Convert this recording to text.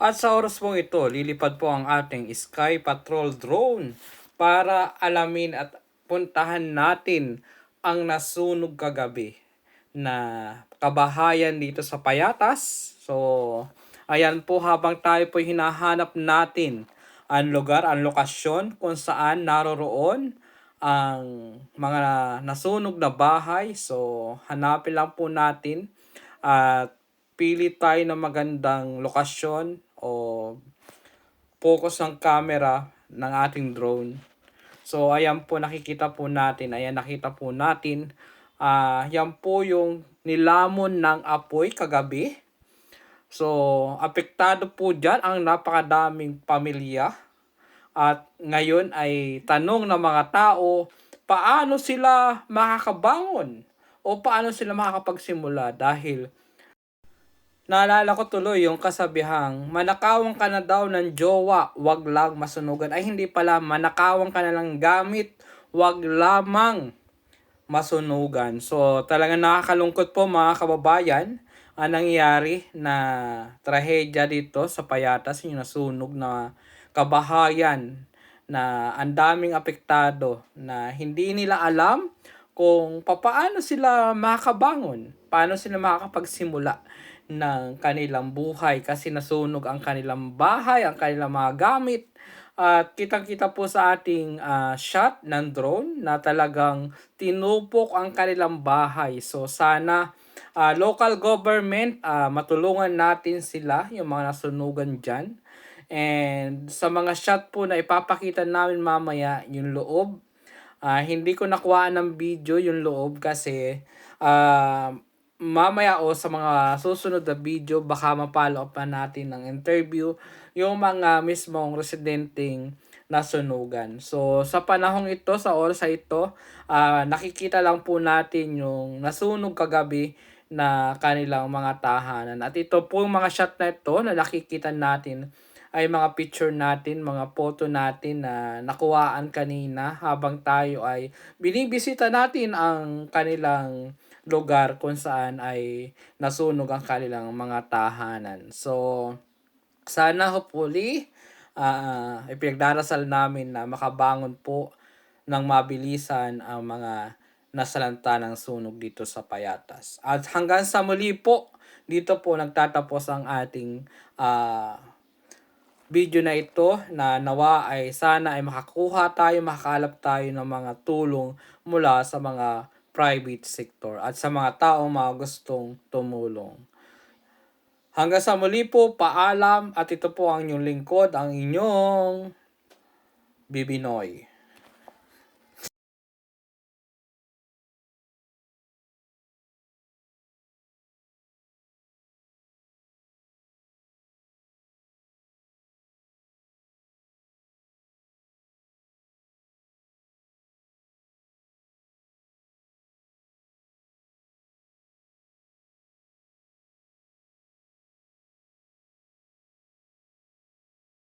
At sa oras pong ito, lilipad po ang ating Sky Patrol drone para alamin at puntahan natin ang nasunog kagabi na kabahayan dito sa Payatas. So, ayan po habang tayo po hinahanap natin ang lugar, ang lokasyon kung saan naroroon ang mga nasunog na bahay. So, hanapin lang po natin at pili tayo ng magandang lokasyon o focus ng camera ng ating drone. So, ayan po nakikita po natin. Ayan nakita po natin. Ah, yan po yung nilamon ng apoy kagabi. So, apektado po dyan ang napakadaming pamilya. At ngayon ay tanong ng mga tao, paano sila makakabangon? O paano sila makakapagsimula? Dahil Naalala ko tuloy yung kasabihang, manakawang ka na daw ng jowa, wag lang masunugan. Ay hindi pala, manakawang ka na lang gamit, wag lamang masunugan. So talaga nakakalungkot po mga kababayan ang nangyari na trahedya dito sa Payatas, yung nasunog na kabahayan na ang daming apektado na hindi nila alam kung papaano sila makakabangon, paano sila makakapagsimula ng kanilang buhay kasi nasunog ang kanilang bahay, ang kanilang mga gamit. At kitang-kita po sa ating ah, shot ng drone na talagang tinupok ang kanilang bahay. So sana ah, local government ah, matulungan natin sila, yung mga nasunugan dyan. And sa mga shot po na ipapakita namin mamaya, yung loob, ah, hindi ko nakuha ng video yung loob kasi ah, mamaya o sa mga susunod na video baka up pa natin ng interview yung mga mismong residenteng nasunugan. So sa panahong ito, sa oras ito, ah, nakikita lang po natin yung nasunog kagabi na kanilang mga tahanan. At ito po yung mga shot na ito na nakikita natin ay mga picture natin, mga photo natin na nakuhaan kanina habang tayo ay binibisita natin ang kanilang lugar kung saan ay nasunog ang kanilang mga tahanan. So, sana hopefully, uh, ipinagdarasal namin na makabangon po ng mabilisan ang mga nasalanta ng sunog dito sa Payatas. At hanggang sa muli po, dito po nagtatapos ang ating uh, video na ito na nawa ay sana ay makakuha tayo, makakalap tayo ng mga tulong mula sa mga private sector at sa mga taong mga gustong tumulong. Hanggang sa muli po, paalam at ito po ang inyong lingkod, ang inyong Bibinoy.